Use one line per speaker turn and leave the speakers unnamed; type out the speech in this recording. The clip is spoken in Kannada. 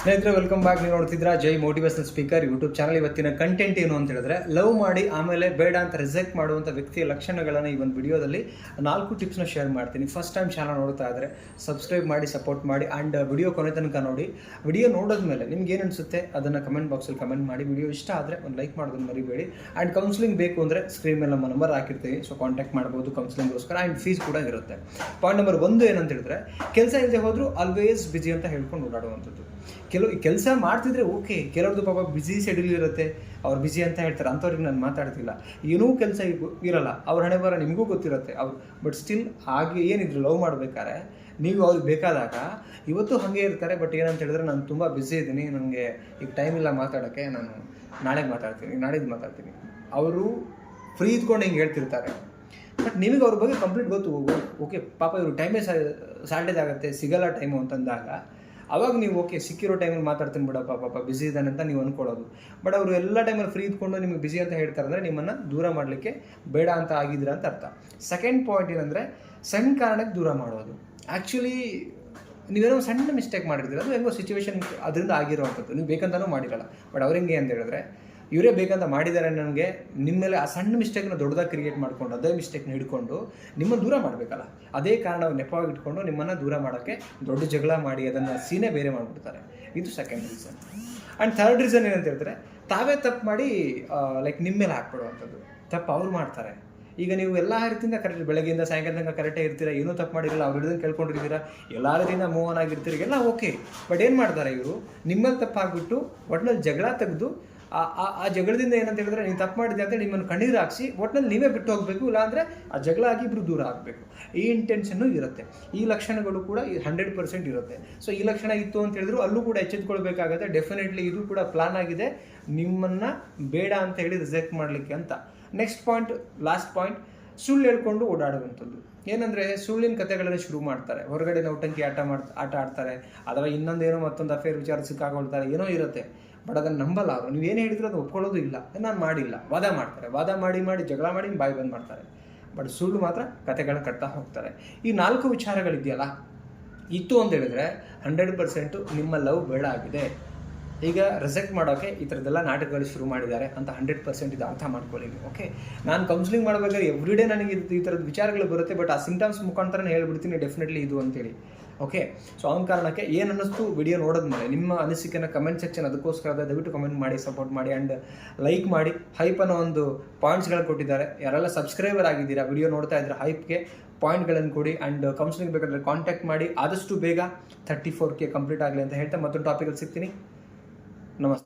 ಸ್ನೇಹಿತರೆ ವೆಲ್ಕಮ್ ಬ್ಯಾಕ್ ನೀವು ನೋಡ್ತಿದ್ರ Jai motivation speaker YouTube channel ಇವತ್ತಿನ ಕಂಟೆಂಟ್ ಏನು ಅಂತ ಹೇಳಿದ್ರೆ ಲವ್ ಮಾಡಿ ಆಮೇಲೆ ಬೇಡ ಅಂತ ರಿಜೆಕ್ಟ್ ಮಾಡುವಂಥ ವ್ಯಕ್ತಿಯ ಲಕ್ಷಣಗಳನ್ನು ಈ ಒಂದು ವಿಡಿಯೋದಲ್ಲಿ ನಾಲ್ಕು ಟಿಪ್ಸ್ನ ಶೇರ್ ಮಾಡ್ತೀನಿ. ಫಸ್ಟ್ ಟೈಮ್ ಚಾನಲ್ ನೋಡ್ತಾ ಇದ್ರೆ ಸಬ್ಸ್ಕ್ರೈಬ್ ಮಾಡಿ ಸಪೋರ್ಟ್ ಮಾಡಿ ಆ್ಯಂಡ್ ವಿಡಿಯೋ ಕೊನೆ ತನಕ ನೋಡಿ. ವಿಡಿಯೋ ನೋಡಿದ್ಮೇಲೆ ನಿಮ್ಗೆ ಏನು ಅನಿಸುತ್ತೆ, ಅದನ್ನು ಕಮೆಂಟ್ ಬಾಕ್ಸಲ್ಲಿ ಕಮೆಂಟ್ ಮಾಡಿ. ವಿಡಿಯೋ ಇಷ್ಟ ಆದರೆ ಒಂದು ಲೈಕ್ ಮಾಡೋದನ್ನ ಮರಿಬೇಡಿ. ಆ್ಯಂಡ್ ಕೌನ್ಸಿಲಿಂಗ್ ಬೇಕು ಅಂದರೆ ಸ್ಕ್ರೀನ್ ಮೇಲೆ ನಮ್ಮ ನಂಬರ್ ಹಾಕಿರ್ತೀವಿ. ಸೊ ಕಾಂಟ್ಯಾಕ್ಟ್ ಮಾಡ್ಬೋದು ಕೌನ್ಸಿಲಿಂಗ್ಗೋಸ್ಕರ ಆ್ಯಂಡ್ ಫೀಸ್ ಕೂಡ ಇರುತ್ತೆ. ಪಾಯಿಂಟ್ ನಂಬರ್ ಒಂದು ಏನಂತ ಹೇಳಿದ್ರೆ, ಕೆಲಸ ಇಲ್ಲದೆ ಹೋದರೂ ಆಲ್ವೇಸ್ ಬಿಜಿ ಅಂತ ಹೇಳ್ಕೊಂಡು ಓಡಾಡುವಂಥದ್ದು. ಕೆಲವು ಕೆಲಸ ಮಾಡ್ತಿದ್ರೆ ಓಕೆ ಕೆಲವ್ರದ್ದು ಪಾಪ ಬಿಸಿ ಶೆಡ್ಯೂಲ್ ಇರುತ್ತೆ, ಅವ್ರು ಬಿಸಿ ಅಂತ ಹೇಳ್ತಾರೆ, ಅಂಥವ್ರಿಗೆ ನಾನು ಮಾತಾಡ್ತಿಲ್ಲ. ಏನೂ ಕೆಲಸ ಇರಲ್ಲ, ಅವ್ರ ಹಣೆ ಬರ ನಿಮಗೂ ಗೊತ್ತಿರುತ್ತೆ, ಅವ್ರು ಬಟ್ ಸ್ಟಿಲ್ ಹಾಗೆ ಏನಿದ್ರು ಲವ್ ಮಾಡ್ಬೇಕಾದ್ರೆ, ನೀವು ಅವ್ರಿಗೆ ಬೇಕಾದಾಗ, ಇವತ್ತು ಹಾಗೆ ಇರ್ತಾರೆ ಬಟ್ ಏನಂತ ಹೇಳಿದ್ರೆ ನಾನು ತುಂಬ ಬ್ಯುಸಿ ಇದ್ದೀನಿ ನನಗೆ ಈಗ ಟೈಮ್ ಇಲ್ಲ ಮಾತಾಡೋಕ್ಕೆ, ನಾನು ನಾಳೆ ಮಾತಾಡ್ತೀನಿ ನಾಡಿದ್ದು ಮಾತಾಡ್ತೀನಿ. ಅವರು ಫ್ರೀ ಇದ್ಕೊಂಡು ಹಿಂಗೆ ಹೇಳ್ತಿರ್ತಾರೆ. ಬಟ್ ನಿಮಗೆ ಅವ್ರ ಬಗ್ಗೆ ಕಂಪ್ಲೀಟ್ ಗೊತ್ತು ಓಕೆ, ಪಾಪ ಇವರು ಟೈಮೇ ಸಾಲ್ಟೇಜ್ ಆಗುತ್ತೆ, ಸಿಗಲ್ಲ ಟೈಮು ಅಂತಂದಾಗ ಅವಾಗ ನೀವು ಓಕೆ ಸಿಕ್ಕಿರೋ ಟೈಮಲ್ಲಿ ಮಾತಾಡ್ತೀನಿ ಬಿಡಪ್ಪ, ಪಾಪ ಬಿಸಿ ಇದ್ದಾನೆ ಅಂತ ನೀವು ಅಂದ್ಕೊಳ್ಳೋದು ಬಟ್ ಅವರು ಎಲ್ಲ ಟೈಮಲ್ಲಿ ಫ್ರೀ ಇದ್ಕೊಂಡು ನಿಮಗೆ ಬಿಸಿ ಅಂತ ಹೇಳ್ತಾರೆ ಅಂದರೆ ನಿಮ್ಮನ್ನು ದೂರ ಮಾಡಲಿಕ್ಕೆ ಬೇಡ ಅಂತ ಆಗಿದ್ದೀರಾ ಅಂತ ಅರ್ಥ. ಸೆಕೆಂಡ್ ಪಾಯಿಂಟ್ ಏನಂದರೆ, ಸಣ್ಣ ಕಾರಣಕ್ಕೆ ದೂರ ಮಾಡೋದು. ಆ್ಯಕ್ಚುಲಿ ನೀವೇನೋ ಸಣ್ಣ ಮಿಸ್ಟೇಕ್ ಮಾಡಿರ್ತೀರ, ಅದು ಹೆಂಗೋ ಸಿಚುವೇಶನ್ ಅದರಿಂದ ಆಗಿರೋವಂಥದ್ದು. ನೀವು ಬೇಕಂತಲೂ ಮಾಡಿರಲ್ಲ. ಬಟ್ ಅವ್ರು ಹೆಂಗೆ ಅಂತ ಹೇಳಿದ್ರೆ ಇವರೇ ಬೇಕಂತ ಮಾಡಿದ್ದಾರೆ ನನಗೆ ನಿಮ್ಮ ಮೇಲೆ ಆ ಸಣ್ಣ ಮಿಸ್ಟೇಕ್ನ ದೊಡ್ಡದಾಗಿ ಕ್ರಿಯೇಟ್ ಮಾಡ್ಕೊಂಡು, ಅದೇ ಮಿಸ್ಟೇಕ್ನ ಹಿಡ್ಕೊಂಡು ನಿಮ್ಮನ್ನು ದೂರ ಮಾಡಬೇಕಲ್ಲ. ಅದೇ ಕಾರಣ ನೆಪವಾಗಿ ಇಟ್ಕೊಂಡು ನಿಮ್ಮನ್ನು ದೂರ ಮಾಡೋಕ್ಕೆ ದೊಡ್ಡ ಜಗಳ ಮಾಡಿ ಅದನ್ನು ಸೀನೆ ಬೇರೆ ಮಾಡಿಬಿಡ್ತಾರೆ. ಇದು second reason and third reason ಏನಂತ ಹೇಳಿದ್ರೆ ತಾವೇ ತಪ್ಪು ಮಾಡಿ ಲೈಕ್ ನಿಮ್ಮ ಮೇಲೆ ಹಾಕ್ಬಿಡುವಂಥದ್ದು ತಪ್ಪು ಅವ್ರು ಮಾಡ್ತಾರೆ. ಈಗ ನೀವು ಎಲ್ಲ ರೀತಿಯಿಂದ ಕರೆಕ್ಟ್ ಬೆಳಗ್ಗೆಯಿಂದ ಸಾಯಂಕಾಲ ತನಕ ಕರೆಕ್ಟೇ ಇರ್ತೀರಾ, ಏನೂ ತಪ್ಪು ಮಾಡಿರಲ್ಲ, ಅವ್ರು ಹಿಡಿದು ಕೇಳ್ಕೊಂಡಿರ್ತೀರಾ ಎಲ್ಲ ರೀತಿಯಿಂದ ಮೂವ್ ಆನ್ ಆಗಿರ್ತೀರಿ, ಎಲ್ಲ ಓಕೆ ಬಟ್ ಏನು ಮಾಡ್ತಾರೆ ಇವರು, ನಿಮ್ಮಲ್ಲಿ ತಪ್ಪಾಗ್ಬಿಟ್ಟು ಒಟ್ಟಿನಲ್ಲಿ ಜಗಳ ತೆಗೆದು ಆ ಜಗಳದಿಂದ ಏನಂತ ಹೇಳಿದ್ರೆ ನೀವು ತಪ್ಪು ಮಾಡಿದೆ ಅಂತ ನಿಮ್ಮನ್ನು ಕಣ್ಣೀರು ಹಾಕಿಸಿ ಒಟ್ಟಿನಲ್ಲಿ ನೀವೇ ಬಿಟ್ಟು ಹೋಗಬೇಕು, ಇಲ್ಲಾಂದರೆ ಆ ಜಗಳ ಆಗಿ ಇಬ್ಬರು ದೂರ ಆಗಬೇಕು. ಈ ಇಂಟೆನ್ಷನ್ನು ಇರುತ್ತೆ. ಈ ಲಕ್ಷಣಗಳು ಕೂಡ ಹಂಡ್ರೆಡ್ ಪರ್ಸೆಂಟ್ ಇರುತ್ತೆ. ಸೊ ಈ ಲಕ್ಷಣ ಇತ್ತು ಅಂತ ಹೇಳಿದ್ರು ಅಲ್ಲೂ ಕೂಡ ಎಚ್ಚೆತ್ಕೊಳ್ಬೇಕಾಗತ್ತೆ. ಡೆಫಿನೆಟ್ಲಿ ಇದು ಕೂಡ ಪ್ಲಾನ್ ಆಗಿದೆ. ನಿಮ್ಮನ್ನು ಬೇಡ ಅಂತ ಹೇಳಿ ರಿಜೆಕ್ಟ್ ಮಾಡಲಿಕ್ಕೆ ಅಂತ. ನೆಕ್ಸ್ಟ್ ಪಾಯಿಂಟ್ ಲಾಸ್ಟ್ ಪಾಯಿಂಟ್ ಸುಳ್ಳು ಹೇಳ್ಕೊಂಡು ಓಡಾಡುವಂಥದ್ದು. ಏನಂದರೆ ಸುಳ್ಳಿನ ಕಥೆಗಳನ್ನು ಶುರು ಮಾಡ್ತಾರೆ. ಹೊರಗಡೆ ನೌಟಂಕಿ ಆಟ ಮಾಡ್, ಆಟ ಆಡ್ತಾರೆ. ಅಥವಾ ಇನ್ನೊಂದೇನೋ ಮತ್ತೊಂದು ಅಫೇರ್ ವಿಚಾರ ಸಿಕ್ಕಾಕೊಳ್ತಾರೆ ಏನೋ ಇರುತ್ತೆ. ಬಟ್ ಅದನ್ನು ನಂಬಲ್ಲ ಅವರು. ನೀವು ಏನು ಹೇಳಿದ್ರು ಅದು ಒಪ್ಕೊಳ್ಳೋದು ಇಲ್ಲ. ನಾನು ಮಾಡಿಲ್ಲ. ವಾದ ಮಾಡ್ತಾರೆ. ವಾದ ಮಾಡಿ ಮಾಡಿ ಜಗಳ ಮಾಡಿ ಬಾಯಿ ಬಂದ್ ಮಾಡ್ತಾರೆ. ಬಟ್ ಸುಳ್ಳು ಮಾತ್ರ ಕತೆಗಳನ್ನ ಕಟ್ತಾ ಹೋಗ್ತಾರೆ. ಈ ನಾಲ್ಕು ವಿಚಾರಗಳಿದೆಯಲ್ಲ, ಇತ್ತು ಅಂತ ಹೇಳಿದ್ರೆ ಹಂಡ್ರೆಡ್ ಪರ್ಸೆಂಟು ನಿಮ್ಮ ಲವ್ ಬೇಡ ಆಗಿದೆ. ಈಗ ರಿಜೆಕ್ಟ್ ಮಾಡೋಕ್ಕೆ ಈ ಥರದ್ದೆಲ್ಲ ನಾಟಕಗಳು ಶುರು ಮಾಡಿದ್ದಾರೆ ಅಂತ ಹಂಡ್ರೆಡ್ ಪರ್ಸೆಂಟ್ ಇದು ಅರ್ಥ ಮಾಡ್ಕೊಳ್ಳಿ ಓಕೆ? ನಾನು ಕೌನ್ಸಿಲಿಂಗ್ ಮಾಡಬೇಕಾದ್ರೆ ಎವ್ರಿ ಡೇ ನನಗೆ ಈ ಥರದ ವಿಚಾರಗಳು ಬರುತ್ತೆ, ಬಟ್ ಆ ಸಿಂಟಮ್ಸ್ ಮುಖಾಂತರನೇ ಹೇಳ್ಬಿಡ್ತೀನಿ ಡೆಫಿನೆಟ್ಲಿ ಇದು ಅಂತೇಳಿ. ಓಕೆ ಸೊ ಅವನ ಕಾರಣಕ್ಕೆ ಏನು ಅನ್ನಿಸ್ತು ವಿಡಿಯೋ ನೋಡಿದ್ಮೇಲೆ ನಿಮ್ಮ ಅನಿಸಿಕೆನ ಕಮೆಂಟ್ ಸೆಕ್ಷನ್ ಅದಕ್ಕೋಸ್ಕರ ಅದ ದಯವಿಟ್ಟು ಕಮೆಂಟ್ ಮಾಡಿ ಸಪೋರ್ಟ್ ಮಾಡಿ ಆ್ಯಂಡ್ ಲೈಕ್ ಮಾಡಿ. ಹೈಪ್ ಅನ್ನೋ ಒಂದು ಪಾಯಿಂಟ್ಸ್ಗಳು ಕೊಟ್ಟಿದ್ದಾರೆ. ಯಾರೆಲ್ಲ ಸಬ್ಸ್ಕ್ರೈಬರ್ ಆಗಿದ್ದೀರಾ ವಿಡಿಯೋ ನೋಡ್ತಾ ಇದ್ರೆ ಹೈಪ್ಗೆ ಪಾಯಿಂಟ್ಗಳನ್ನು ಕೊಡಿ ಆ್ಯಂಡ್ ಕೌನ್ಸಿಲಿಂಗ್ ಬೇಕಾದರೆ ಕಾಂಟ್ಯಾಕ್ಟ್ ಮಾಡಿ. ಆದಷ್ಟು ಬೇಗ ತರ್ಟಿ ಫೋರ್ ಕೆ ಕಂಪ್ಲೀಟ್ ಆಗಲಿ ಅಂತ ಹೇಳ್ತಾ ಮತ್ತೊಂದು ಟಾಪಿಕಲ್ಲಿ ಸಿಗ್ತೀನಿ. ನಮಸ್ತೆ.